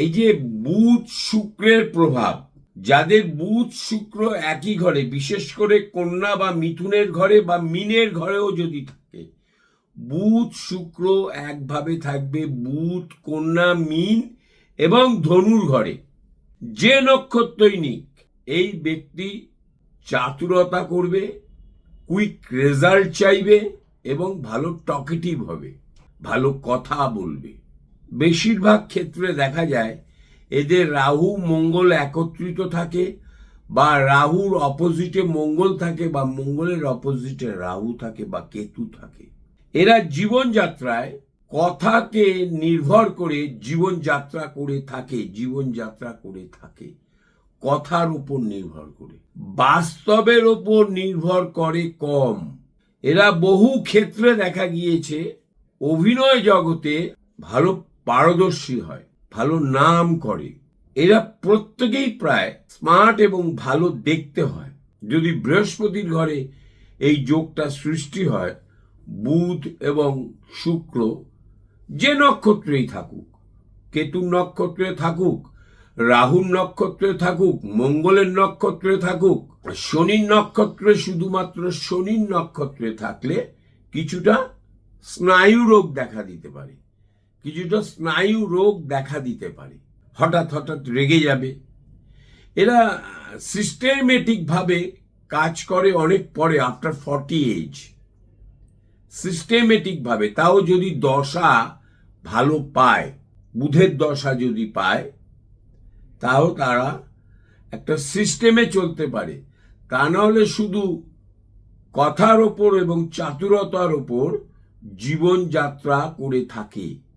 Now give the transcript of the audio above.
এই যে বুধ শুক্রের প্রভাব, যাদের বুধ শুক্র একই ঘরে, বিশেষ করে কন্যা বা মিথুনের ঘরে বা মিনের ঘরেও যদি থাকে, বুধ শুক্র একভাবে থাকবে বুধ, কন্যা, মিন এবং ধনুর ঘরে। যে নক্ষত্রই নিক, এই ব্যক্তি চাতুরতা করবে, কুইক রেজাল্ট চাইবে এবং ভালো টকেটিভ হবে, ভালো কথা বলবে। বেশিরভাগ ক্ষেত্রে দেখা যায় এদের রাহু, মঙ্গল একত্রিত থাকে বা রাহুর অপোজিটে মঙ্গল থাকে বা মঙ্গলের অপোজিটে রাহু থাকে বা কেতু থাকে। এরা জীবনযাত্রায় কথাকে নির্ভর করে জীবনযাত্রা করে থাকে, জীবনযাত্রা করে থাকে, কথার উপর নির্ভর করে। বাস্তবের উপর নির্ভর করে কম। এরা বহু ক্ষেত্রে দেখা গিয়েছে অভিনয় জগতে ভালো পারদর্শী হয়, ভালো নাম করে। এরা প্রত্যেকেই প্রায় স্মার্ট এবং ভালো দেখতে হয়। যদি বৃহস্পতির ঘরে এই যোগটা সৃষ্টি হয়, বুধ এবং শুক্র যে নক্ষত্রেই থাকুক, কেতুর নক্ষত্রে থাকুক, রাহুর নক্ষত্রে থাকুক, মঙ্গলের নক্ষত্রে থাকুক, শনির নক্ষত্রে শুধুমাত্র শনির নক্ষত্রে থাকলে কিছুটা স্নায়ু রোগ দেখা দিতে পারে। কিছুটা স্নায়ু রোগ দেখা দিতে পারে। হঠাৎ হঠাৎ রেগে যাবে। এরা সিস্টেমেটিক ভাবে কাজ করে অনেক পরে আফটার ফর্টি এজ সিস্টেমেটিক ভাবে, তাও যদি দশা ভালো পায়, বুধের দশা যদি পায়, তাও তারা একটা সিস্টেমে চলতে পারে। তা নাহলে শুধু কথার ওপর এবং চাতুরতার ওপর জীবনযাত্রা করে থাকে।